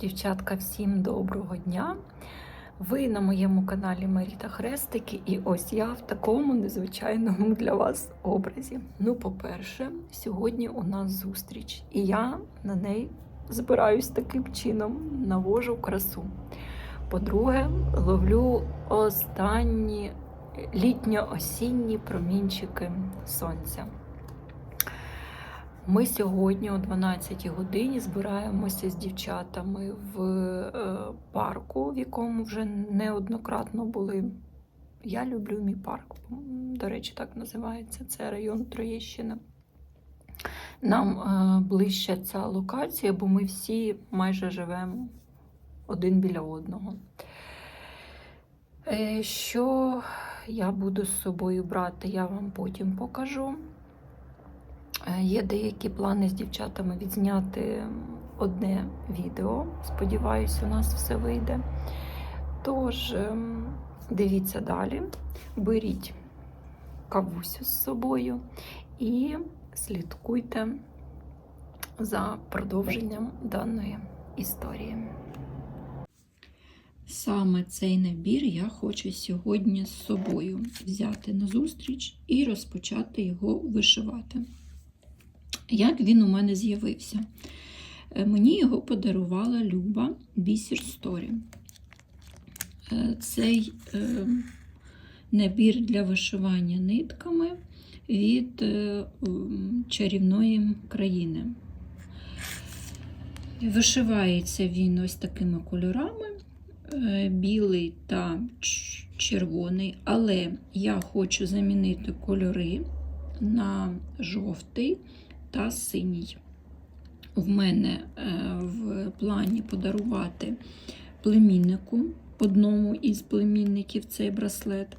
Дівчатка, всім доброго дня! Ви на моєму каналі Маріта Хрестики, і ось я в такому незвичайному для вас образі. Ну, по-перше, сьогодні у нас зустріч, і я на неї збираюсь таким чином, навожу красу. По-друге, ловлю останні літньо-осінні промінчики сонця. Ми сьогодні о 12 годині збираємося з дівчатами в е, парку, в якому вже неоднократно були. Я люблю мій парк, до речі, так називається. Це район Троєщина. Нам е, ближче ця локація, бо ми всі майже живемо один біля одного. Е, Що я буду з собою брати, я вам потім покажу. Е, Є деякі плани з дівчатами відзняти одне відео. Сподіваюсь, у нас все вийде. Тож, ем, дивіться далі, беріть кавусю з собою і слідкуйте за продовженням даної історії. Саме цей набір я хочу сьогодні з собою взяти на зустріч і розпочати його вишивати. Як він у мене з'явився? Е, Мені його подарувала Люба Бісер Сторі. Е, Цей е, набір для вишивання нитками від чарівної країни. Вишивається він ось такими кольорами: білий та червоний, але я хочу замінити кольори на жовтий та синій. В мене е, в плані подарувати племіннику, одному із племінників цей браслет.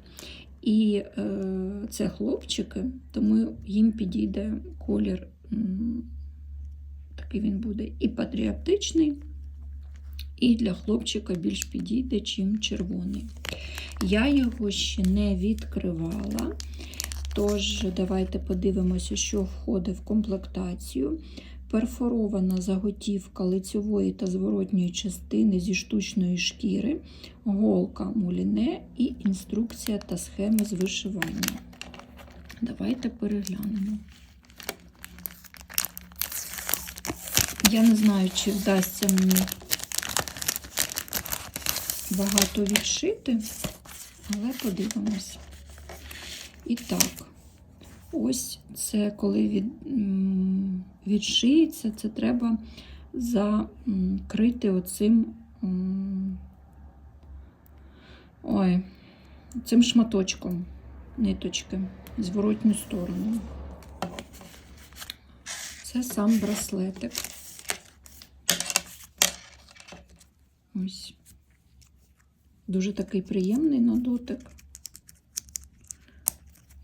І е, це хлопчики, тому їм підійде колір, такий він буде і патріотичний, і для хлопчика більш підійде, чим червоний. Я його ще не відкривала. Тож, давайте подивимося, що входить в комплектацію. Перфорована заготівка лицьової та зворотньої частини зі штучної шкіри, голка муліне і інструкція та схеми з вишивання. Давайте переглянемо. Я не знаю, чи вдасться мені багато відшити, але подивимось. І так, ось це коли від, відшиється, це треба закрити оцим ой, цим шматочком ниточки зворотню сторону. Це сам браслетик. Ось. Дуже такий приємний на дотик.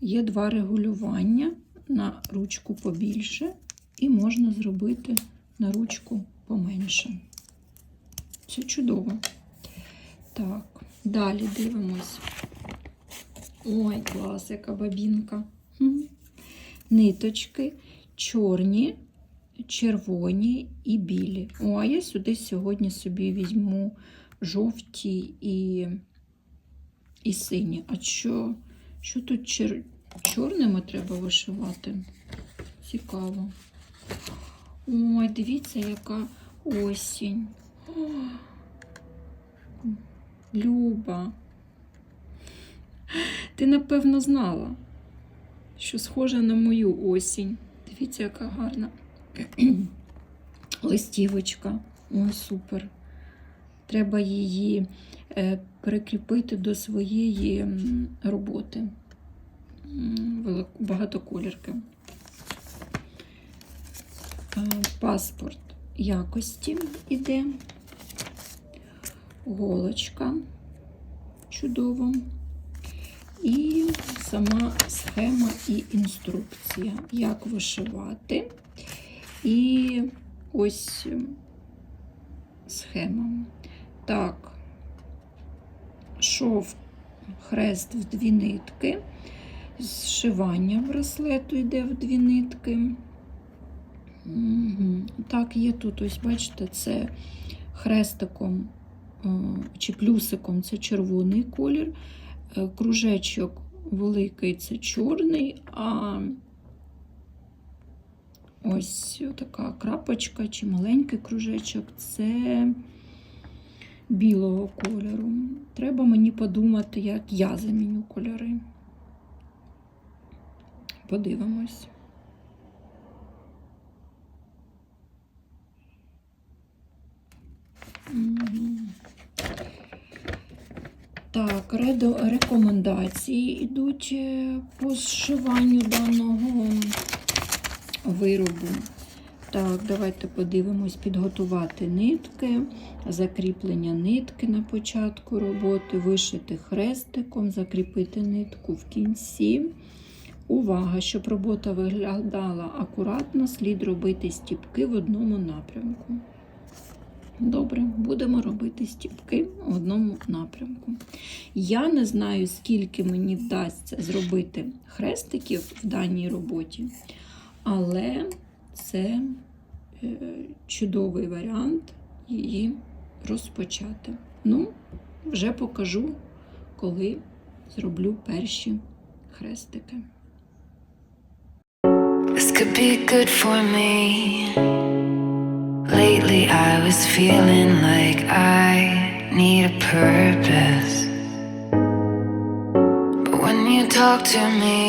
Є два регулювання на ручку побільше, і можна зробити на ручку поменше. Це чудово. Так, далі дивимось. Ой, клас, яка бабінка. Ниточки чорні, червоні і білі. О, а я сюди сьогодні собі візьму жовті і, і сині. А що? Що тут чер... чорними треба вишивати? Цікаво. Ой, дивіться, яка осінь. О, Люба. Ти, напевно, знала, що схожа на мою осінь. Дивіться, яка гарна листівочка. Ой, супер. Треба її е, прикріпити до своєї роботи. Багатоколірки. Е, Паспорт якості іде. Голочка. Чудово. І сама схема і інструкція, як вишивати. І ось схема. Так, шов хрест в дві нитки. Зшивання браслету йде в дві нитки. Так, є тут, ось бачите, це хрестиком е, чи плюсиком це червоний колір, е, кружечок великий це чорний, а ось така крапочка чи маленький кружечок це білого кольору. Треба мені подумати, як я заміню кольори. Подивимось. Так, рекомендації йдуть е, по зшиванню даного виробу. Так, давайте подивимось, підготувати нитки, закріплення нитки на початку роботи, вишити хрестиком, закріпити нитку в кінці. Увага, щоб робота виглядала акуратно, слід робити стіпки в одному напрямку. Добре, будемо робити стіпки в одному напрямку. Я не знаю, скільки мені вдасться зробити хрестиків в даній роботі, але це е, чудовий варіант її розпочати. Ну, вже покажу, коли зроблю перші хрестики. Could be good for me. Lately, I was feeling like I need a purpose. But when you talk to me,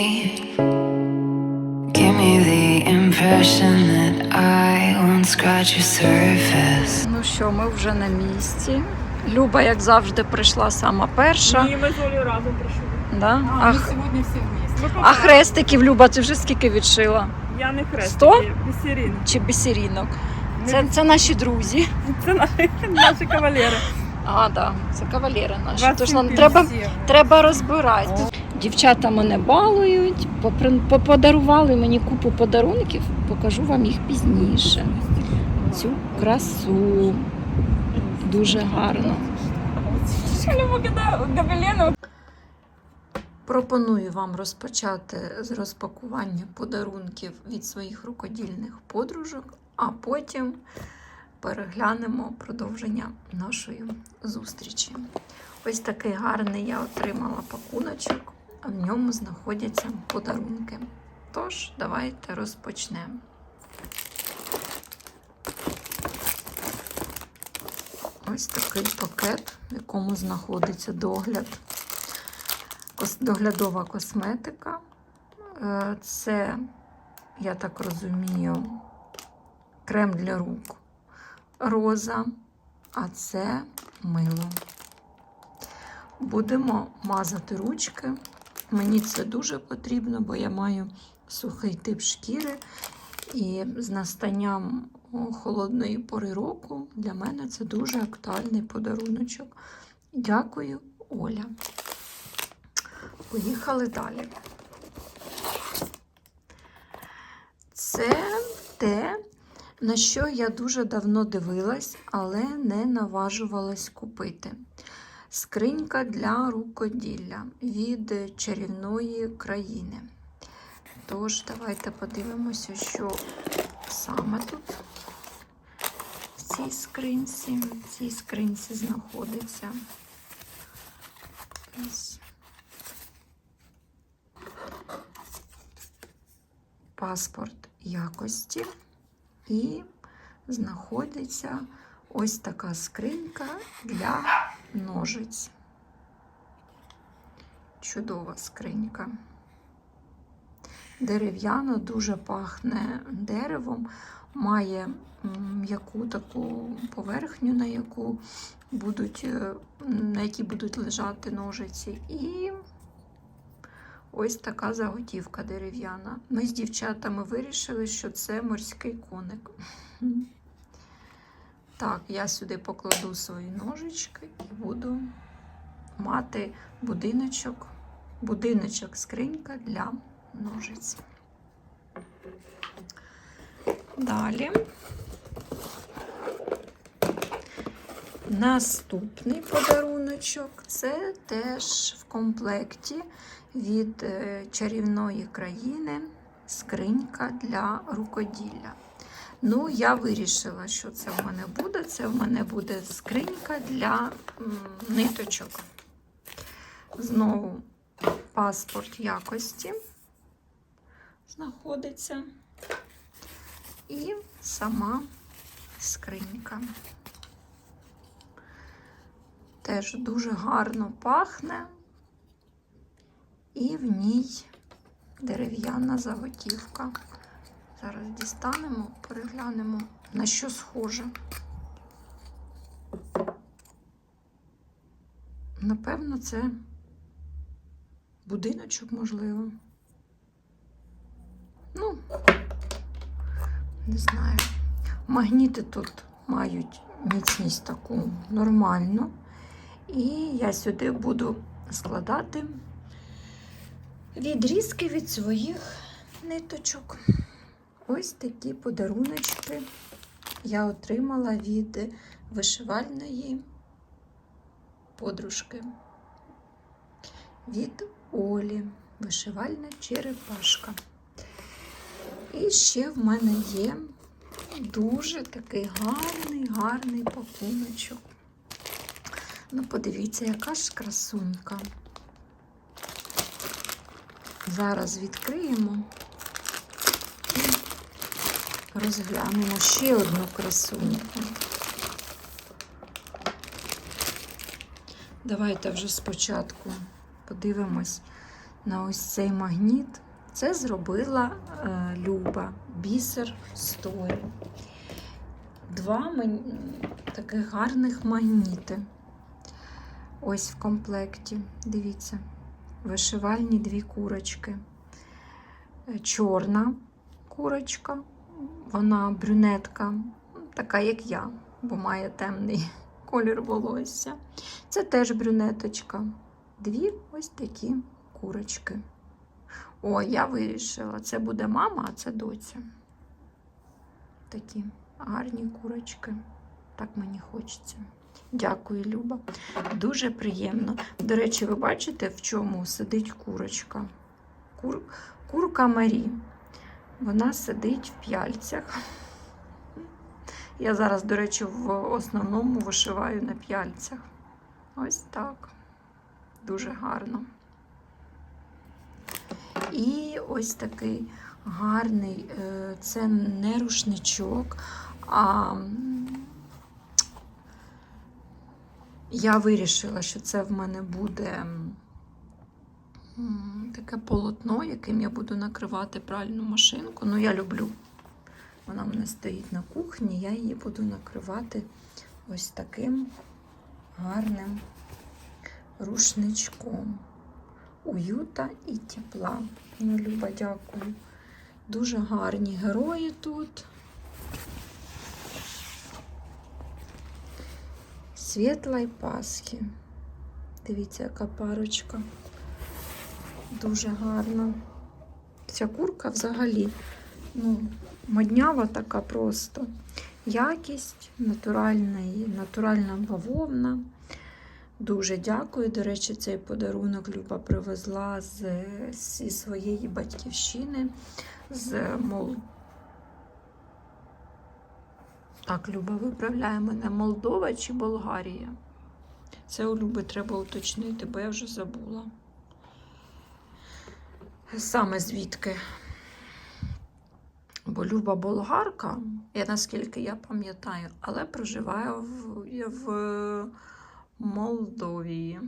give me the impression that I won't scratch your surface. Ну що, ми вже на місці. Люба, як завжди, прийшла сама перша. Ні, ми з Олею разом прийшли. Да? А, А, ми х- сьогодні всі вместе. Ми а хрестиків, Люба, ти вже скільки відшила? Я не. Сто? Бісерін. Чи бісерінок? Це, це наші друзі. Це наші, наші кавалери. А, да, це кавалери наші. Тож нам треба, треба розбирати. Дівчата мене балують, попри- по- подарували мені купу подарунків, покажу вам їх пізніше. Цю красу. Дуже гарно. Що не? Пропоную вам розпочати з розпакування подарунків від своїх рукодільних подружок, а потім переглянемо продовження нашої зустрічі. Ось такий гарний я отримала пакуночок, а в ньому знаходяться подарунки. Тож, давайте розпочнемо. Ось такий пакет, в якому знаходиться догляд доглядова косметика. Е, Це, я так розумію, крем для рук роза, а це мило. Будемо мазати ручки. Мені це дуже потрібно, бо я маю сухий тип шкіри. І з настанням холодної пори року для мене це дуже актуальний подаруночок. Дякую, Оля. Поїхали далі. Це те, на що я дуже давно дивилась, але не наважувалась купити. Скринька для рукоділля від чарівної країни. Тож, давайте подивимося, що саме тут в цій скринці. В цій скринці знаходиться. Ось паспорт якості і знаходиться ось така скринька для ножиць. Чудова скринька. Дерев'яна дуже пахне деревом, має м'яку таку поверхню, на яку будуть, е, на якій будуть лежати ножиці. І Ось така заготівка дерев'яна. Ми з дівчатами вирішили, що це морський коник. Так, я сюди покладу свої ножички і буду мати будиночок, будиночок скринька для ножиць. Далі. Наступний подаруночок це теж в комплекті від е, чарівної країни скринька для рукоділля. Ну, я вирішила, що це в мене буде. Це в мене буде скринька для ниточок. Знову паспорт якості знаходиться. І сама скринька. Теж дуже гарно пахне, і в ній дерев'яна заготівка. Зараз дістанемо, переглянемо, на що схоже. Напевно, це будиночок, можливо. Ну, не знаю. Магніти тут мають міцність таку нормальну. І я сюди буду складати відрізки від своїх ниточок. Ось такі подаруночки я отримала від вишивальної подружки. Від Олі. Вишивальна черепашка. І ще в мене є дуже такий гарний, гарний пакуночок. Ну, подивіться, яка ж красунька. Зараз відкриємо і розглянемо ще одну красуньку. Давайте вже спочатку подивимось на ось цей магніт. Це зробила е, Люба Бісер Сторі. Два мен- таких гарних магніти. Ось в комплекті. Дивіться, вишивальні дві курочки. Е, Чорна курочка, вона брюнетка, така як я, бо має темний колір волосся. Це теж брюнеточка. Дві ось такі курочки. О, я вирішила, це буде мама, а це доця. Такі гарні курочки. Так мені хочеться. Дякую, Люба. Дуже приємно. До речі, ви бачите, в чому сидить курочка? Кур... Курка Марі. Вона сидить в п'яльцях. Я зараз, до речі, в основному вишиваю на п'яльцях. Ось так. Дуже гарно. І ось такий гарний, е, це не рушничок, а я вирішила, що це в мене буде таке полотно, яким я буду накривати пральну машинку. Ну, я люблю. Вона в мене стоїть на кухні, я її буду накривати ось таким гарним рушничком. Уюта і тепла. Ну, Люба, дякую. Дуже гарні герої тут. Світла й Пасхи. Дивіться, яка парочка. Дуже гарна. Ця курка взагалі, ну, моднява така просто. Якість натуральної, натуральна бавовна. Дуже дякую. До речі, цей подарунок Люба привезла з, зі своєї батьківщини, з Мол... Так, Люба виправляє мене Молдова чи Болгарія. Це у Люби треба уточнити, бо я вже забула. Саме звідки? Бо Люба болгарка, я наскільки я пам'ятаю, але проживає в, в Молдовії.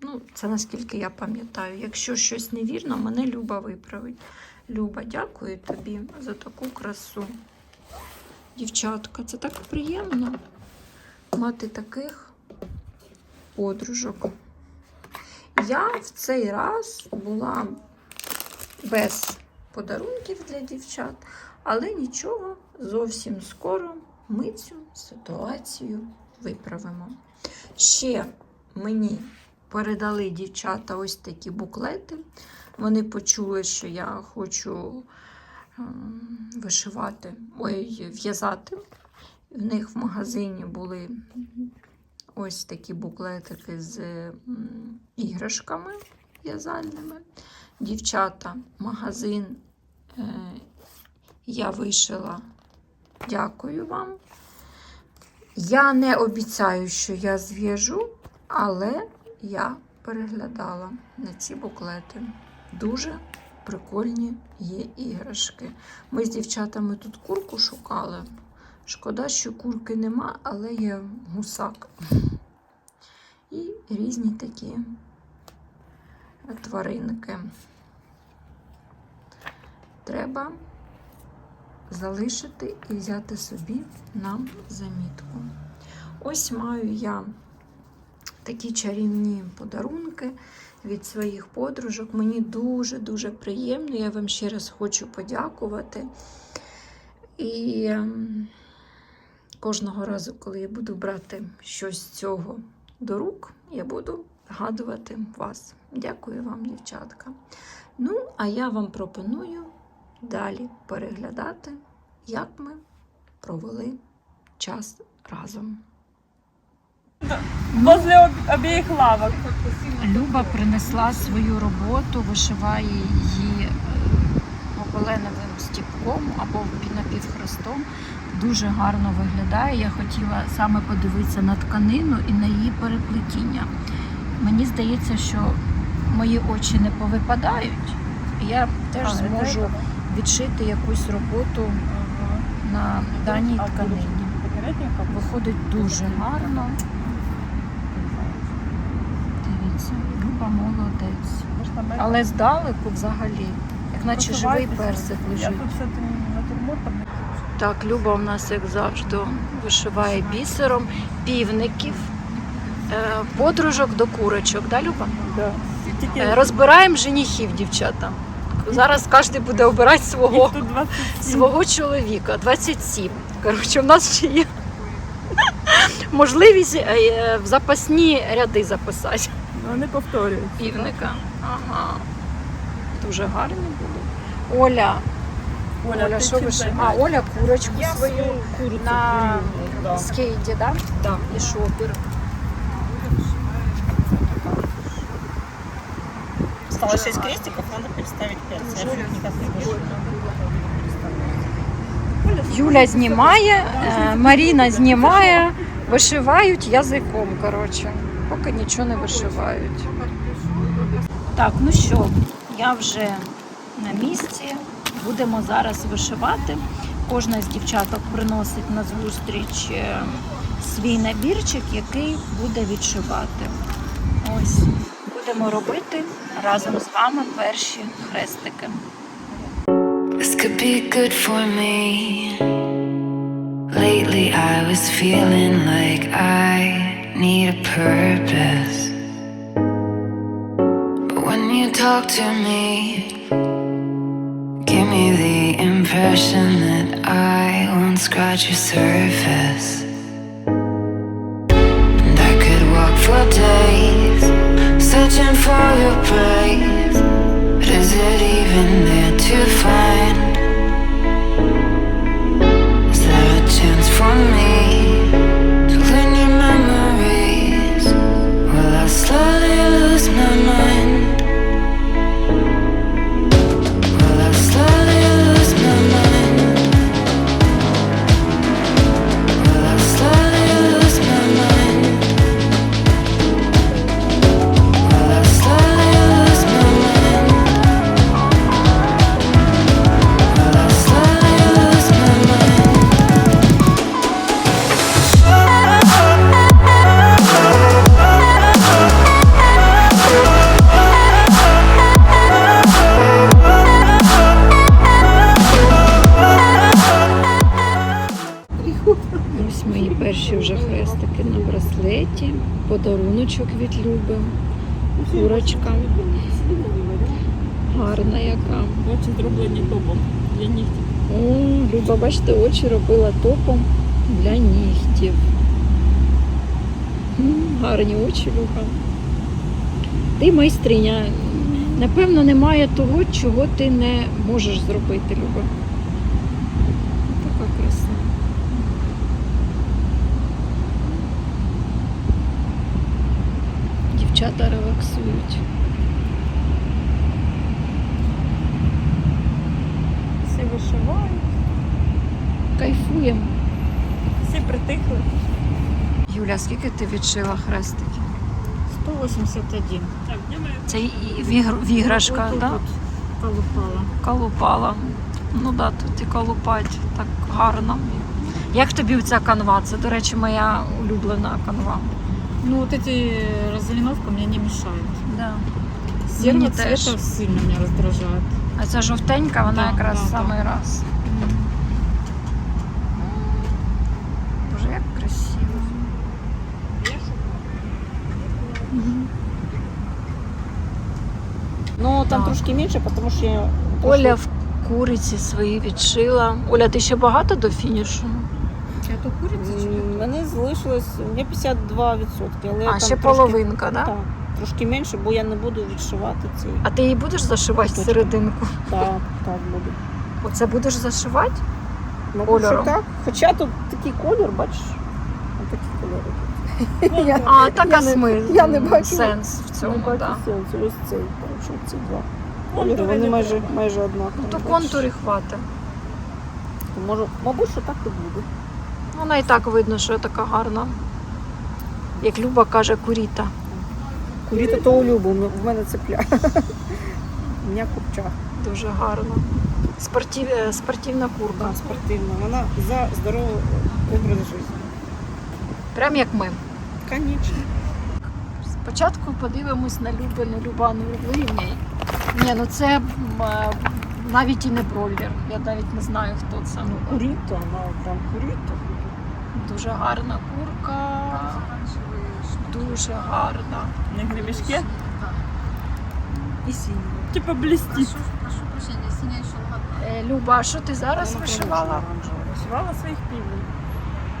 Ну, це наскільки я пам'ятаю. Якщо щось невірно, мене Люба виправить. Люба, дякую тобі за таку красу. Дівчатка, це так приємно мати таких подружок. Я в цей раз була без подарунків для дівчат, але нічого, зовсім скоро ми цю ситуацію виправимо. Ще мені передали дівчата ось такі буклети. Вони почули, що я хочу вишивати, ой, в'язати. В них в магазині були ось такі буклетики з іграшками. в'язальними. Дівчата, магазин е, я вишила. Дякую вам. Я не обіцяю, що я зв'яжу, але я переглядала на ці буклети. Дуже прикольні є іграшки. Ми з дівчатами тут курку шукали. Шкода, що курки нема, але є гусак. І різні такі тваринки. Треба залишити і взяти собі на замітку. Ось маю я такі чарівні подарунки від своїх подружок. Мені дуже-дуже приємно. Я вам ще раз хочу подякувати. І ем, кожного разу, коли я буду брати щось з цього до рук, я буду згадувати вас. Дякую вам, дівчатка. Ну, а я вам пропоную далі переглядати, як ми провели час разом. Возле об- обеих лавок. Люба принесла свою роботу, вишиває її е, гобеленовим стіпком або напівхрестом. Дуже гарно виглядає. Я хотіла саме подивитися на тканину і на її переплетіння. Мені здається, що мої очі не повипадають. і Я теж зможу відшити якусь роботу на даній тканині. Виходить дуже гарно. Дивіться, Люба молодець. Але здалеку взагалі, як наче живий персик лежить. Так, Люба у нас, як завжди, вишиває бісером півників, е, подружок до курочок, да, Люба? Да. Е, Розбираємо женихів, дівчата. Зараз кожен буде обирати свого, їх тут 27. свого чоловіка. 27. Коротше, у нас ще є можливість е, в запасні ряди записати. Ну, Вони повторюють. півника. Ага. Дуже гарні були. Оля, Оля, ти що ви ще? А. Оля курочку Я свою курицю на клюю, да. скейті, да? Так. І шопер. Осталось 6 крестиков, надо переставить 5. Я никак не буду. Юля знімає, е, Маріна знімає, вишивають язиком, коротше. Поки нічого не вишивають. Так, ну що, я вже на місці. Будемо зараз вишивати. Кожна з дівчаток приносить на зустріч е, свій набірчик, який буде відшивати. Ось будемо робити разом з вами перші хрестики. This could be good for me. Lately, I was feeling like I need a purpose. But when you talk to me, give me the impression that I won't scratch your surface. And I could walk for days, searching for your praise. Від Люби, курочка. Гарна яка. Очі зроблені топом для нігтів. О, Люба, бачите, очі робила топом для нігтів. Гарні очі, Люба. Ти майстриня. Напевно, немає того, чого ти не можеш зробити, Люба. дівчата релаксують. Всі вишивають. Кайфуємо. Всі притихли. Юля, скільки ти відшила хрестиків? 181. Так, Це і в ігр... в іграшках, так? Да? Колупала. Колупала. Ну да, тут і колупать так гарно. Як тобі ця канва? Це, до речі, моя улюблена канва. Ну вот эти разлиновка мне не мешают. Да. Серого цвета тоже. сильно меня раздражает. А ця жовтенька, вона Да, якраз да, в да. самий раз. Боже, як красиво. Но там Так. трошки меньше, потому что я... Оля в куриці свої відшила. Оля, ти ще багато до фінішу? Эту курицу? М, Мене залишилось у мене 52%, але А, там ще трошки, половинка, да? Так, трошки менше, бо я не буду відшивати цей. А ти її будеш зашивати Точно. серединку? Так, так буду. Оце будеш зашивати? Мабуть, що Кольором. так. Хоча тут такий колір, бачиш? Ось такі кольори. я, А, так я а не- смисл, я не бачу- сенс в не цьому, бачу да. сенсу. Ось цей, тому що ці два Контури кольори, вони майже, майже однакові. Ну то бачиш? контурі хватить. То Може, мабуть, що так і буде. Вона і так видно, що я така гарна. Як Люба каже, куріта. Куріти то у Любу, в мене цепля. У мене купча. Дуже гарна. Спортив... е, Спортивна курка. Да, спортивна. Вона за здоровий образ життя. Прям як ми. Конечно. Спочатку подивимось на Любину Любану Рублині. Ні, ну це е, навіть і не бройлер. Я навіть не знаю, хто це. Ну, куріта, вона прям куріта. Дуже гарна курка. Дуже гарна. на гребешке. І синя. Типа блістить. Е, Люба, а що ти зараз вишивала? Вишивала своїх півнів.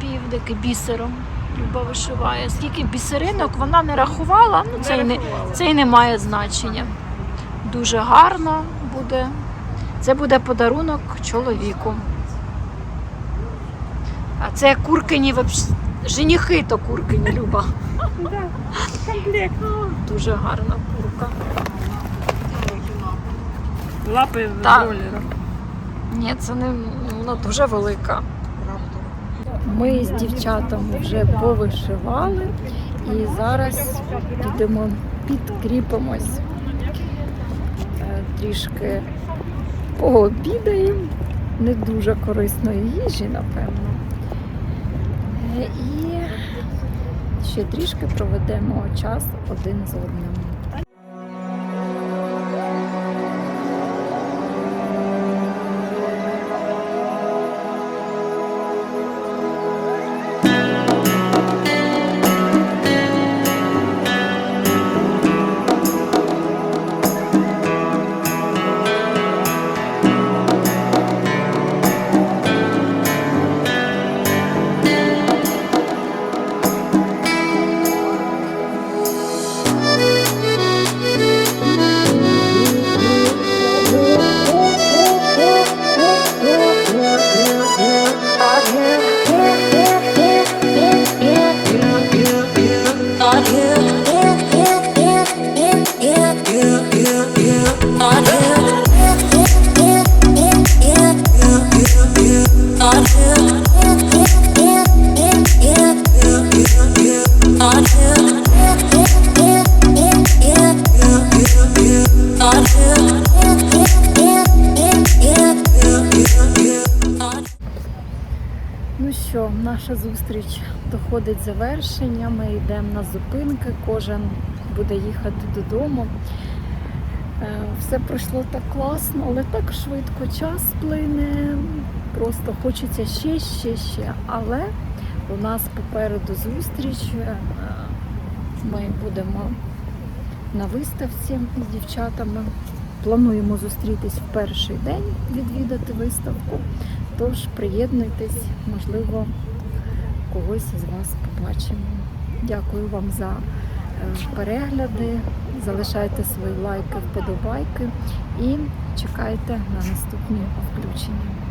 Півники бісером. Люба вишиває. Скільки бісеринок вона не рахувала, ну це й не, це й не має значення. Дуже гарно буде. Це буде подарунок чоловіку. А це куркині вообще- женихи то куркині, Люба. Дуже гарна курка. Лапи Так. роллера. Ні, це не вона дуже велика. Ми з дівчатами вже повишивали і зараз підемо підкріпимось. Е, Трішки пообідаємо. Не дуже корисної їжі, напевно. І ще трішки проведемо час один з одним. Наша зустріч доходить завершення. Ми йдемо на зупинки, кожен буде їхати додому. Е, Все пройшло так класно, але так швидко час плине. Просто хочеться ще, ще, ще. Але у нас попереду зустріч. Е, Ми будемо на виставці з дівчатами. Плануємо зустрітись в перший день, відвідати виставку. Тож приєднуйтесь, можливо, когось із вас побачимо. Дякую вам за е, перегляди. Залишайте свої лайки, вподобайки і чекайте на наступні включення.